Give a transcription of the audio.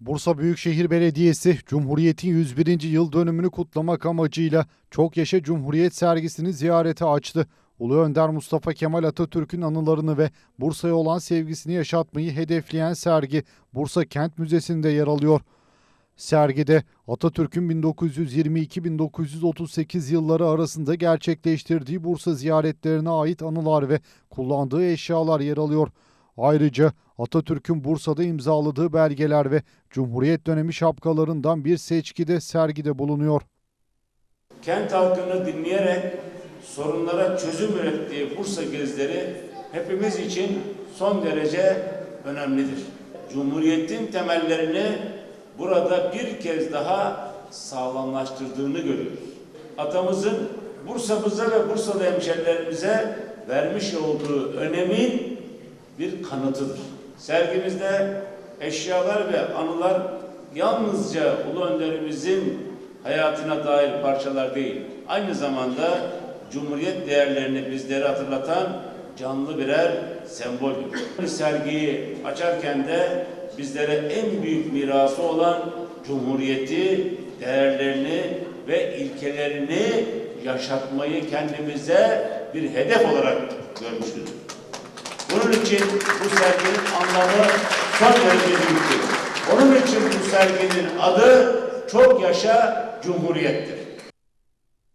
Bursa Büyükşehir Belediyesi Cumhuriyet'in 101. yıl dönümünü kutlamak amacıyla Çok Yaşa Cumhuriyet sergisini ziyarete açtı. Ulu Önder Mustafa Kemal Atatürk'ün anılarını ve Bursa'ya olan sevgisini yaşatmayı hedefleyen sergi Bursa Kent Müzesi'nde yer alıyor. Sergide Atatürk'ün 1922-1938 yılları arasında gerçekleştirdiği Bursa ziyaretlerine ait anılar ve kullandığı eşyalar yer alıyor. Ayrıca Atatürk'ün Bursa'da imzaladığı belgeler ve Cumhuriyet dönemi şapkalarından bir seçki de sergide bulunuyor. Kent halkını dinleyerek sorunlara çözüm ürettiği Bursa gezileri hepimiz için son derece önemlidir. Cumhuriyetin temellerini burada bir kez daha sağlamlaştırdığını görüyoruz. Atamızın Bursa'mıza ve Bursalı hemşerilerimize vermiş olduğu önemin bir kanıtıdır. Sergimizde eşyalar ve anılar yalnızca Ulu Önderimizin hayatına dair parçalar değil, aynı zamanda Cumhuriyet değerlerini bizlere hatırlatan canlı birer semboldür. Bu sergiyi açarken de bizlere en büyük mirası olan Cumhuriyeti, değerlerini ve ilkelerini yaşatmayı kendimize bir hedef olarak görmüştür. Bunun için bu serginin anlamı son derece büyüktür. Onun için bu serginin adı Çok Yaşa Cumhuriyet'tir.